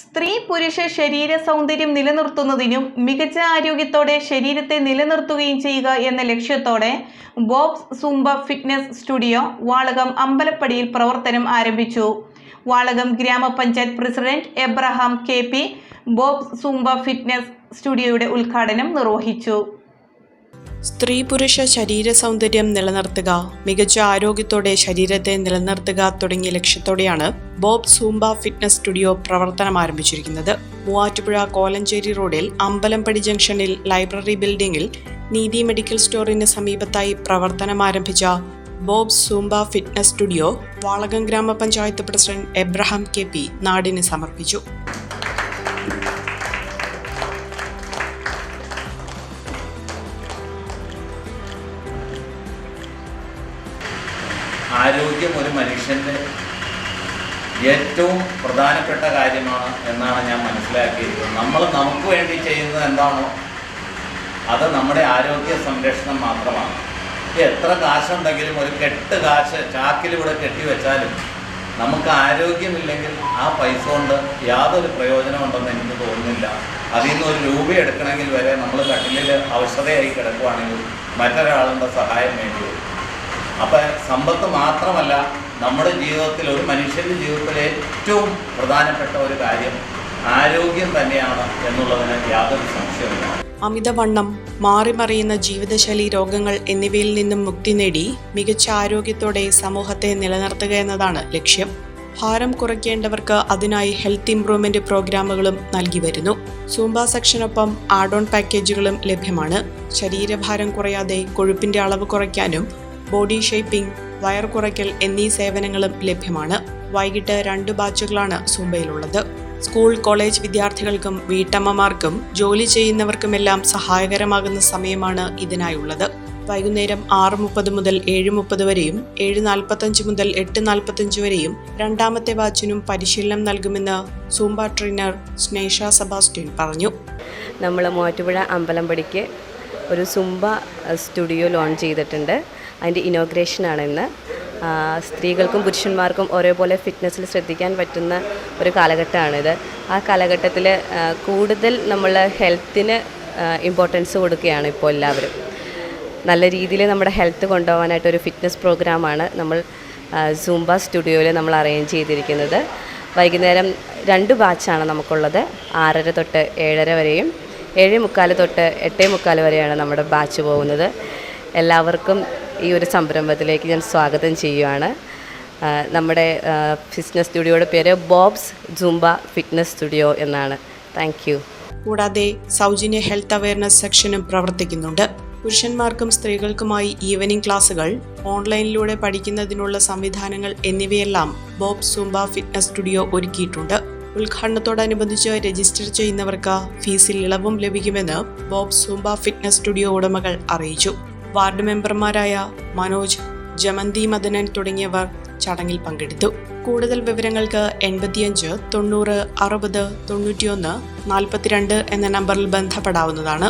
സ്ത്രീ പുരുഷ ശരീര സൗന്ദര്യം നിലനിർത്തുന്നതിനും മികച്ച ആരോഗ്യത്തോടെ ശരീരത്തെ നിലനിർത്തുകയും ചെയ്യുക എന്ന ലക്ഷ്യത്തോടെ Bobs zumba fitness studio Valakam അമ്പലപ്പടിയിൽ പ്രവർത്തനം ആരംഭിച്ചു. വാളകം ഗ്രാമപഞ്ചായത്ത് president Abraham K P Bobs zumba fitness സ്റ്റുഡിയോയുടെ ഉദ്ഘാടനം നിർവഹിച്ചു. സ്ത്രീ പുരുഷ ശരീര സൗന്ദര്യം നിലനിർത്തുക മികച്ച ആരോഗ്യത്തോടെ ശരീരത്തെ നിലനിർത്തുക തുടങ്ങിയ ലക്ഷ്യത്തോടെയാണ് ബോബ് സൂംബ ഫിറ്റ്നസ് സ്റ്റുഡിയോ പ്രവർത്തനം ആരംഭിച്ചിരിക്കുന്നത്. മൂവാറ്റുപുഴ കോലഞ്ചേരി റോഡിൽ അമ്പലംപടി ജംഗ്ഷനിൽ ലൈബ്രറി ബിൽഡിംഗിൽ നീതി മെഡിക്കൽ സ്റ്റോറിന് സമീപത്തായി പ്രവർത്തനം ആരംഭിച്ച Bob zumba fitness studio Valakam ഗ്രാമപഞ്ചായത്ത് പ്രസിഡന്റ് എബ്രഹാം കെ പി നാടിന് സമർപ്പിച്ചു. ആരോഗ്യം ഒരു മനുഷ്യന്റെ ഏറ്റവും പ്രധാനപ്പെട്ട കാര്യമാണ് എന്നാണ് ഞാൻ മനസ്സിലാക്കിയിരിക്കുന്നത്. നമ്മൾ നമുക്ക് വേണ്ടി ചെയ്യുന്നത് എന്താണോ അത് നമ്മുടെ ആരോഗ്യ സംരക്ഷണം മാത്രമാണ്. എത്ര കാശുണ്ടെങ്കിലും ഒരു കെട്ട് കാശ് ചാക്കിലൂടെ കെട്ടിവെച്ചാലും നമുക്ക് ആരോഗ്യമില്ലെങ്കിൽ ആ പൈസ കൊണ്ട് യാതൊരു പ്രയോജനമുണ്ടെന്ന് എനിക്ക് തോന്നുന്നില്ല. അതിൽ നിന്ന് ഒരു രൂപ എടുക്കണമെങ്കിൽ വരെ നമ്മൾ കട്ടിലിൽ അവശതയായി കിടക്കുവാണെങ്കിൽ മറ്റൊരാളുടെ സഹായം വേണ്ടി വരും. അപ്പം സമ്പത്ത് മാത്രമല്ല നമ്മുടെ ജീവിതത്തിൽ ഒരു മനുഷ്യന്റെ ജീവിതത്തിലെ ഏറ്റവും പ്രധാനപ്പെട്ട ഒരു കാര്യം ആരോഗ്യം തന്നെയാണ് എന്നുള്ളതിന് യാതൊരു സംശയമില്ല അമിതവണ്ണം മാറിമറിയുന്ന ജീവിതശൈലി രോഗങ്ങൾ എന്നിവയിൽ നിന്നും മുക്തി നേടി മികച്ച ആരോഗ്യത്തോടെ സമൂഹത്തെ നിലനിർത്തുക എന്നതാണ് ലക്ഷ്യം. ഭാരം കുറയ്ക്കേണ്ടവർക്ക് അതിനായി ഹെൽത്ത് ഇംപ്രൂവ്മെന്റ് പ്രോഗ്രാമുകളും നൽകി വരുന്നു. സൂംബ സെക്ഷനൊപ്പം ആഡ് ഓൺ പാക്കേജുകളും ലഭ്യമാണ്. ശരീരഭാരം കുറയാതെ കൊഴുപ്പിന്റെ അളവ് കുറയ്ക്കാനും ബോഡി ഷേപ്പിംഗ് വയർ കുറയ്ക്കൽ എന്നീ സേവനങ്ങളും ലഭ്യമാണ്. വൈകിട്ട് രണ്ട് ബാച്ചുകളാണ് സൂംബയിലുള്ളത്. സ്കൂൾ കോളേജ് വിദ്യാർത്ഥികൾക്കും വീട്ടമ്മമാർക്കും ജോലി ചെയ്യുന്നവർക്കുമെല്ലാം സഹായകരമാകുന്ന സമയമാണ് ഇതിനായുള്ളത്. വൈകുന്നേരം ആറ് മുപ്പത് മുതൽ ഏഴ് മുപ്പത് വരെയും ഏഴ് നാൽപ്പത്തഞ്ച് മുതൽ എട്ട് നാൽപ്പത്തഞ്ച് വരെയും രണ്ടാമത്തെ ബാച്ചിനും പരിശീലനം നൽകുമെന്ന് സൂംബ ട്രെയിനർ സ്നേഷ സെബാസ്റ്റ്യൻ പറഞ്ഞു. നമ്മൾ മൂവാറ്റുപുഴ അമ്പലമ്പടിക്ക് ഒരു സുംബ സ്റ്റുഡിയോ ലോഞ്ച് ചെയ്തിട്ടുണ്ട്. അതിന്റെ ഇനോഗ്രേഷനാണ് ഇന്ന് സ്ത്രീകൾക്കും പുരുഷന്മാർക്കും ഒരേപോലെ ഫിറ്റ്നസ്സിൽ ശ്രദ്ധിക്കാൻ പറ്റുന്ന ഒരു കാലഘട്ടമാണിത്. ആ കാലഘട്ടത്തിൽ കൂടുതൽ നമ്മൾ ഹെൽത്തിന് ഇമ്പോർട്ടൻസ് കൊടുക്കുകയാണ് ഇപ്പോൾ എല്ലാവരും. നല്ല രീതിയിൽ നമ്മുടെ ഹെൽത്ത് കൊണ്ടുപോകാനായിട്ട് ഒരു ഫിറ്റ്നസ് പ്രോഗ്രാമാണ് നമ്മൾ സൂംബ സ്റ്റുഡിയോയിൽ നമ്മൾ അറേഞ്ച് ചെയ്തിരിക്കുന്നത്. വൈകുന്നേരം രണ്ട് ബാച്ചാണ് നമുക്കുള്ളത്. ആറര തൊട്ട് ഏഴര വരെയും ഏഴേ മുക്കാൽ തൊട്ട് എട്ടേ മുക്കാൽ വരെയാണ് നമ്മുടെ ബാച്ച് പോകുന്നത്. എല്ലാവർക്കും ഈ ഒരു സംരംഭത്തിലേക്ക് ഞാൻ സ്വാഗതം ചെയ്യുവാണ്. നമ്മുടെ ഫിറ്റ്നസ് സ്റ്റുഡിയോയുടെ പേര് ബോബ്സ് ജുംബ ഫിറ്റ്നസ് സ്റ്റുഡിയോ എന്നാണ്. താങ്ക് കൂടാതെ സൗജന്യ ഹെൽത്ത് അവയർനെസ് സെക്ഷനും പ്രവർത്തിക്കുന്നുണ്ട്. പുരുഷന്മാർക്കും സ്ത്രീകൾക്കുമായി ഈവനിംഗ് ക്ലാസുകൾ ഓൺലൈനിലൂടെ പഠിക്കുന്നതിനുള്ള സംവിധാനങ്ങൾ എന്നിവയെല്ലാം ബോബ് സുംബ ഫിറ്റ്നസ് സ്റ്റുഡിയോ ഒരുക്കിയിട്ടുണ്ട്. ഉദ്ഘാടനത്തോടനുബന്ധിച്ച് രജിസ്റ്റർ ചെയ്യുന്നവർക്ക് ഫീസിൽ ഇളവും ലഭിക്കുമെന്ന് ബോബ് സുംബ ഫിറ്റ്നസ് സ്റ്റുഡിയോ ഉടമകൾ അറിയിച്ചു. വാർഡ് മെമ്പർമാരായ മനോജ് ജമന്തി മദനൻ തുടങ്ങിയവർ ചടങ്ങിൽ പങ്കെടുത്തു. കൂടുതൽ വിവരങ്ങൾക്ക് എൺപത്തിയഞ്ച് തൊണ്ണൂറ് അറുപത് തൊണ്ണൂറ്റിയൊന്ന് നാൽപ്പത്തിരണ്ട് എന്ന നമ്പറിൽ ബന്ധപ്പെടാവുന്നതാണ്.